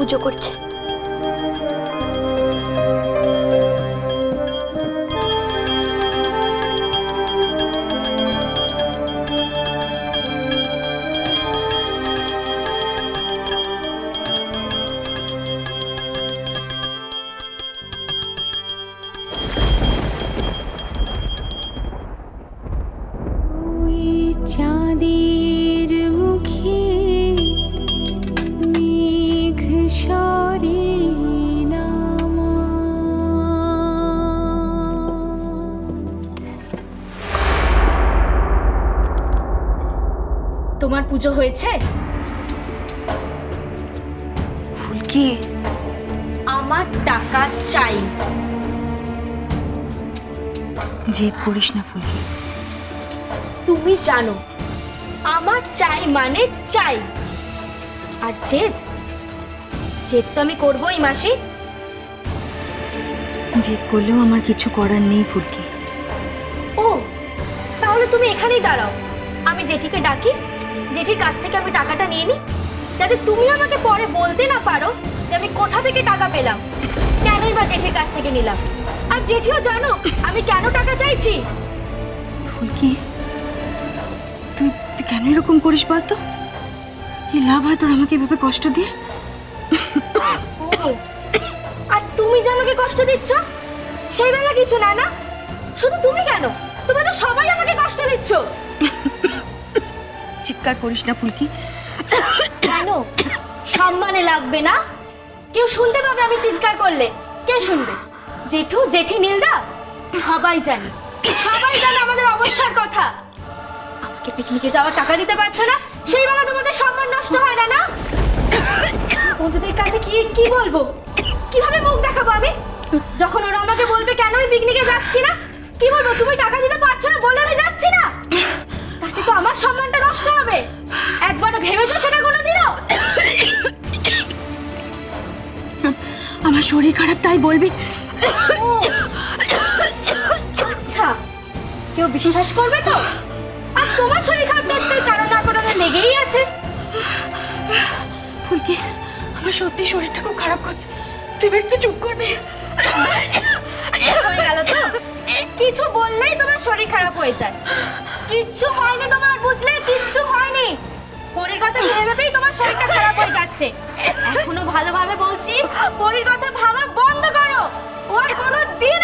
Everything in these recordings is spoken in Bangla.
পুজো করছে। তোমার পুজো হয়েছে? ফুলকি। আমার টাকা চাই। জেদ করিস না ফুলকি। তুমি জানো আমার চাই মানে চাই। আর জেদ? জেদ তো আমি করবোই মাসি। জেদ করলেও আমার কিছু করার নেই ফুলকি। ও তাহলে তুমি এখানেই দাঁড়াও। আমি জেঠিকে ডাকি জেঠির কাছ থেকে আমি টাকাটা নিয়ে নিই যাতে তুমি আমাকে পরে বলতে না পারো যে আমি কোথা থেকে টাকা পেলাম। কেনই বা জেঠির কাছ থেকে নিলাম? আর জেঠিও জানো আমি কেন টাকা চাইছি? ফুলকি তুই তুই কেন এরকম করিস বলতো? কি লাভ হয় তোর আমাকে এভাবে কষ্ট দিয়ে? আর তুমি যে আমাকে কষ্ট দিচ্ছ সেই বেলা কিছু না না? শুধু তুমি কেন? তোমরা তো সবাই আমাকে কষ্ট দিচ্ছ। চিৎকার করিস না, ফুলকি। কেন? সম্মানে লাগবে না? কেউ শুনতে পাবে আমি চিৎকার করলে। কে শুনবে? জেঠু, জেঠি, নীলদা? সবাই জানে। সবাই জানে আমাদের অবস্থার কথা। আমাকে পিকনিকে যাওয়ার টাকা দিতে পারছে না। সেই বেলা তোমাদের সম্মান নষ্ট হয় না না? বন্ধুদের কাছে কি কি বলব? কীভাবে মুখ দেখাবো আমি? যখন ওরা আমাকে বলবে, কেন আমি পিকনিকে যাচ্ছি না? কি বলব? তুমি টাকা দিতে পারছ না বলে আমি যাচ্ছি না? তাতে তো আমার সম্মানটা নষ্ট হবে। একবার ভেবেছো সেটা কোনো কোনোদিনও? আমার শরীর খারাপ তাই বলবি? আচ্ছা। কেউ বিশ্বাস করবে তো? আর তোমার শরীর খারাপ তো আজকাল কারণ না কারণে লেগেই আছে। ফুলকি আমার সত্যি শরীরটা খুব খারাপ করছে। তুই একটু চুপ করবি। হয়ে গেল তো? শরীর খারাপ হয়ে যায়। কিচ্ছু হয়নি তোমার, বুঝলে? কিচ্ছু হয়নি। পরির কথা ভেবে ভেবেই তোমার শরীরটা খারাপ হয়ে যাচ্ছে। এখনও ভালোভাবে বলছি, পরির কথা ভাবা বন্ধ করো। ও আর কোনো দিন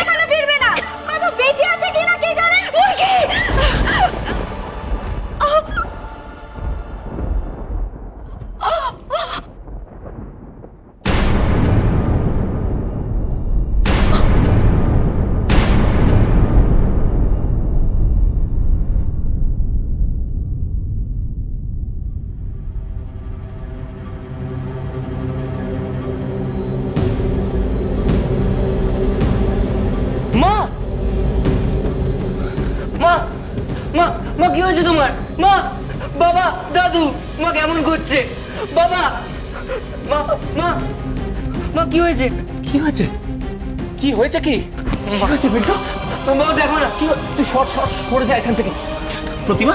কি হয়েছে তোমার? মা বাবা দাদু মা কেমন করছে? বাবা মা মা মা কি হয়েছে? কি হয়েছে? কি হয়েছে কি? হয়েছে বিল্টু বাবা দেখো না। কি তুই শর্ট শর্ট সরে যা এখান থেকে। প্রতিমা?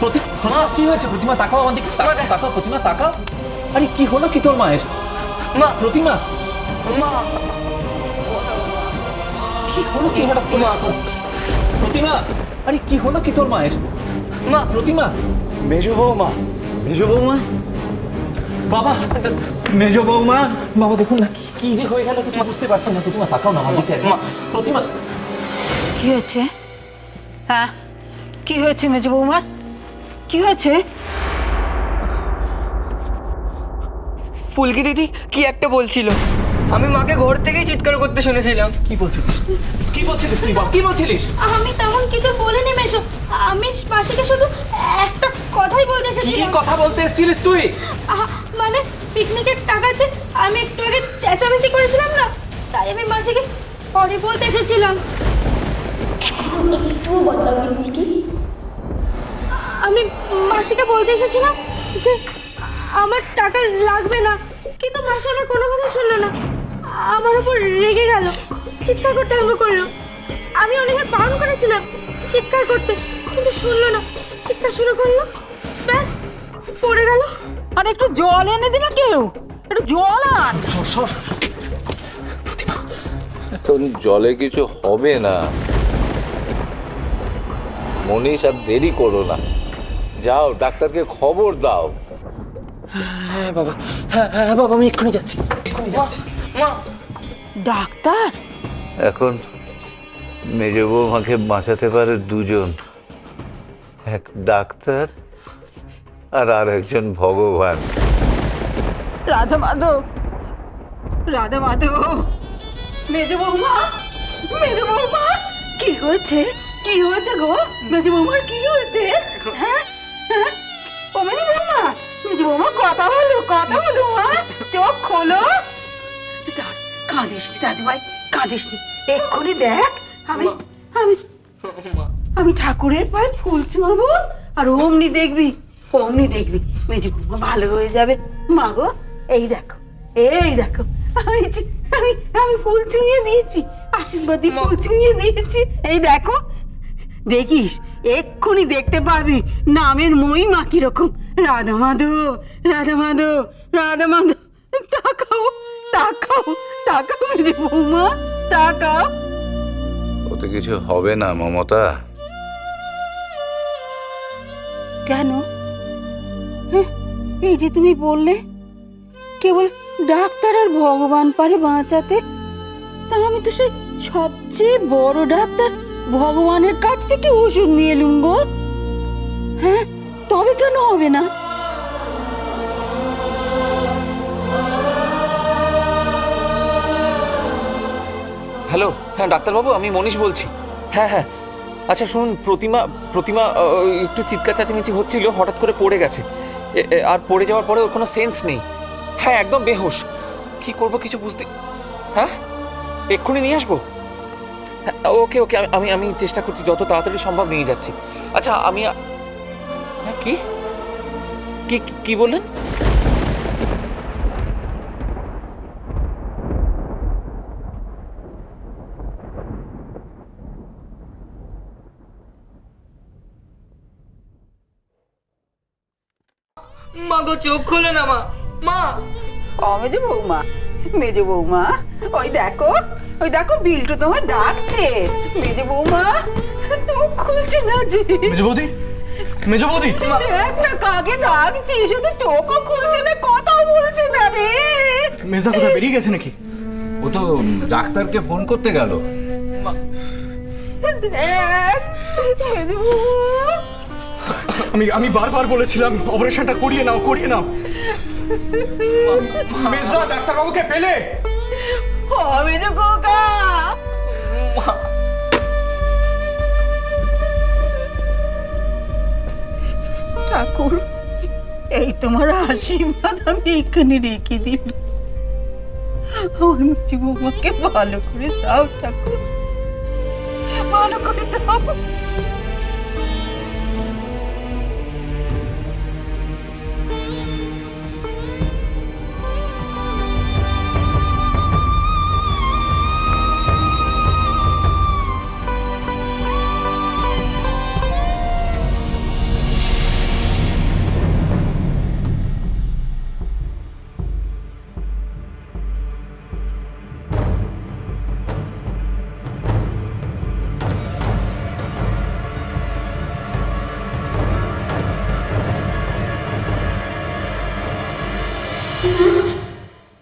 প্রতি মা কি হয়েছে? প্রতিমা তাকাও আমার দিকে। তাকাও, প্রতিমা তাকাও। আরে কি হলো কি তোর মায়ের? মা। প্রতিমা? মা। কি হলো কি হঠাৎ প্রতিমা? আরে কি হলো কি তোর মায়ের? মা প্রতিমা। মেজো বৌমা। মেজো বৌমা? বাবা মেজো বৌমা? বাবা দেখুন না কি- যে হয়ে গেল কিছু বুঝতে পারছি না প্রতিমা তাকাও না আমার দিকে একবার। প্রতিমা। কি হয়েছে? হ্যাঁ? কি হয়েছে মেজ বৌমার কি হয়েছে? ফুলকি দিদি কি একটা বলছিল? আমি মাকে ঘর থেকেই চিৎকার করতে শুনেছিলাম। কি বলছিলিস? কি বলছিলিস তুই কি বলছিলিস? আমি তেমন কিছু বলিনি মেশো আমি মাসিকে শুধু একটা কথাই বলতে কি এসেছিলাম। কথা বলতে এসেছিলিস তুই? আহা, মানে পিকনিকের টাকা আছে আমি একটু আগে চেঁচামেচি করেছিলাম না তাই আমি মাসিকে সরি বলতে এসেছিলাম। এখনও একটুও বদলাওনি ফুলকি। আমি মাসিকে বলতে এসেছিলাম যে আমার টাকা লাগবে না কিন্তু মাসি আমার কোনো কথা শুনলো না। আমার উপর রেগে গেল চিৎকার করতে আরম্ভ করল। আমি অনেকবার বারণ করেছিলাম চিৎকার করতে কিন্তু শুনলো না। চিৎকার শুরু করল ব্যাস পড়ে গেল। আর একটু জল এনে দিলে কেউ? একটু জল আন। সর সর। এখন জলে কিছু হবে না। মনীষ আর দেরি করো না। যাও ডাক্তারকে খবর দাও। হ্যাঁ বাবা। হ্যাঁ হ্যাঁ বাবা আমি এক্ষুনি যাচ্ছি। এক্ষুনি যাচ্ছি। ডাক্তার? এখন মেজ বৌমাকে বাঁচাতে পারে দুজন। এক ডাক্তার আর আর একজন ভগবান। রাধা মাধব রাধা মাধব মেজ বৌমা মেজ বৌমা কি হয়েছে? কি হয়েছে গো? মেজ বৌমার কি হয়েছে? হ্যাঁ? হ্যাঁ? ও মেজ বৌমা মেজ বৌমা কথা বলো কথা বলো মা। চোখ খোলো। কাঁদিস নি দাদু কাঁদিস নি এক্ষুনি দেখ আমি আমি আমি ঠাকুরের পায়ে ফুল আর অমনি দেখবি অমনি দেখবি। মেজি বৌমা ভালো হয়ে যাবে। মা গো এই দেখো এই দেখো আমি আমি আমি ফুল চুঁইয়ে দিয়েছি আশীর্বাদী ফুল চুঁইয়ে দিয়েছি। এই দেখো দেখিস এক্ষুনি দেখতে পাবি নামের মহিমা কীরকম। রাধা মাধব রাধা মাধব রাধা মাধব তাকাও। তাকাও তাকাও মেজি বৌমা তাকাও। ওতে কিছু হবে না মমতা। কেন? এই যে তুমি বললে কেবল ডাক্তার আর ভগবান পারে বাঁচাতে তা আমি তো সেই সবচেয়ে বড় ডাক্তার ভগবানের কাছ থেকে ওষুধ নিয়ে এলুম গো। হ্যাঁ তবে কেন হবে না? হ্যালো হ্যাঁ ডাক্তারবাবু, আমি মনীষ বলছি। হ্যাঁ হ্যাঁ। আচ্ছা শুনুন, প্রতিমা প্রতিমা একটু চিৎকার চেঁচামেচি হচ্ছিল, হঠাৎ করে পড়ে গেছে। আর পড়ে যাওয়ার পরে ওর কোনো সেন্স নেই। হ্যাঁ একদম বেহুশ। কি করব কিছু বুঝতে হ্যাঁ? এক্ষুনি নিয়ে আসব? হ্যাঁ ওকে ওকে, আমি আমি চেষ্টা করছি, যত তাড়াতাড়ি সম্ভব নিয়ে যাচ্ছি। আচ্ছা আমি হ্যাঁ কি কি বললেন? মা গো চোখ খোলে না মা। মা। ও মেজো বৌমা? মেজো বৌমা ওই দেখো ওই দেখো বিল্টু তোমার ডাকছে। মেজো বৌমা চোখ খুলছে না যে। মেজ বৌদি মেজ বৌদি। দেখ না কাকে ডাকছি শুধু চোখও খুলছে না কথাও বলছে না রে। মেজা কোথায় বেরিয়ে গেছে নাকি? ও তো ডাক্তারকে ফোন করতে গেল। দেখ মেজো বৌমা আমি আমি বারবার বলেছিলাম অপারেশনটা করিয়ে নাও করিয়ে নাও। মেজা ডাক্তারবাবুকে পেলে? ও মেজো কোকা ঠাকুর এই তোমার আশীর্বাদ আমি এখানে রেখে দিল আমার বৌমাকে ভালো করে দাও ঠাকুর। ভালো করে দাও।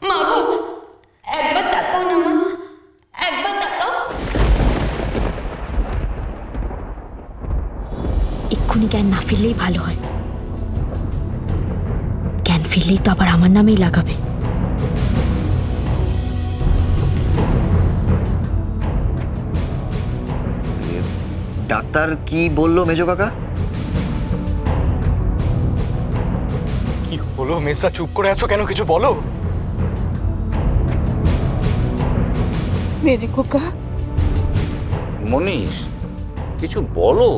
মা একবার তাকাও না মা একবার তাকাও। এক্ষুনি জ্ঞান না ফিরলেই ভালো হয়। জ্ঞান ফিরলেই তো আবার আমার নামেই লাগাবে। ডাক্তার কি বলল মেজো কাকা? হলো মেসা চুপ করে আছো কেন? কিছু বলো। মেরে খোকা। মনীষ কিছু বলো।